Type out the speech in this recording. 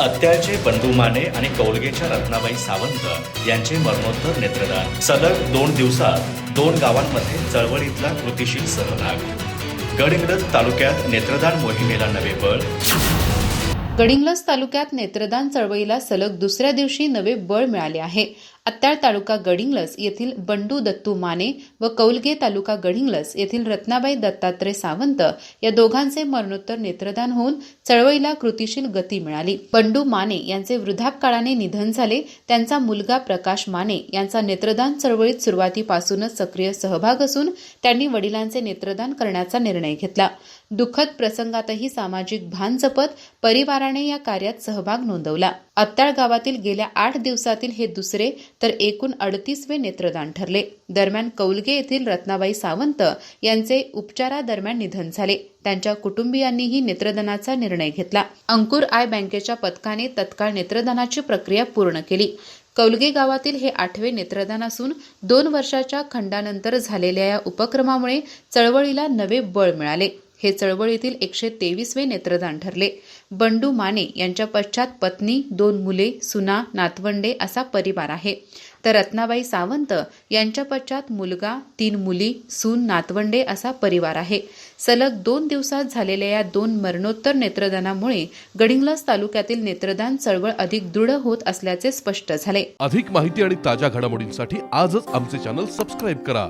अत्याचे बंडुमाने आणि कौलगेच्या रत्नाबाई सावंत यांचे मरणोत्तर नेत्रदान. सलग दोन दिवसात दोन गावांमध्ये चळवळीतला कृतीशील सहभाग. गडहिंग्लज तालुक्यात नेत्रदान मोहिमेला नवे बळ. गडिंग्लज तालुक्यात नेत्रदान चळवळीला सलग दुसऱ्या दिवशी नवे बळ मिळाले आहे. अत्याळ तालुका गडिंग्लज येथील बंडू दत्तू माने व कौलगे तालुका गडिंग्लज येथील रत्नाबाई दत्तात्रय सावंत या दोघांचे मरणोत्तर नेत्रदान होऊन चळवळीला कृतीशील गती मिळाली. बंडू माने यांचे वृद्धापकाळाने निधन झाले. त्यांचा मुलगा प्रकाश माने यांचा नेत्रदान चळवळीत सुरुवातीपासूनच सक्रिय सहभाग असून त्यांनी वडिलांचे नेत्रदान करण्याचा निर्णय घेतला. दुःखद प्रसंगातही सामाजिक भान जपत परिवाराने या कार्यात सहभाग नोंदवला. अत्ताळ गावातील गेल्या आठ दिवसातील हे दुसरे तर एकूण अडतीसवे नेत्रदान ठरले. दरम्यान कौलगे येथील रत्नाबाई सावंत यांचे उपचारादरम्यान निधन झाले. त्यांच्या कुटुंबियांनीही नेत्रदानाचा निर्णय घेतला. अंकुर आय बँकेच्या पथकाने तत्काळ नेत्रदानाची प्रक्रिया पूर्ण केली. कौलगे गावातील हे आठवे नेत्रदान असून दोन वर्षाच्या खंडानंतर झालेल्या या उपक्रमामुळे चळवळीला नवे बळ मिळाले. हे चळवळीतील एकशे तेवीसवे नेत्रदान ठरले. बंडू माने यांच्या पश्चात पत्नी दोन मुले सुना नातवंडे असा परिवार आहे. तर रत्नाबाई सावंत यांच्या पश्चात मुलगा तीन मुली सून नातवंडे असा परिवार आहे. सलग दोन दिवसात झालेल्या या दोन मरणोत्तर नेत्रदानामुळे गडिंग्लज तालुक्यातील नेत्रदान चळवळ अधिक दृढ होत असल्याचे स्पष्ट झाले. अधिक माहिती आणि ताज्या घडामोडींसाठी आजच आमचे चॅनल सबस्क्राईब करा.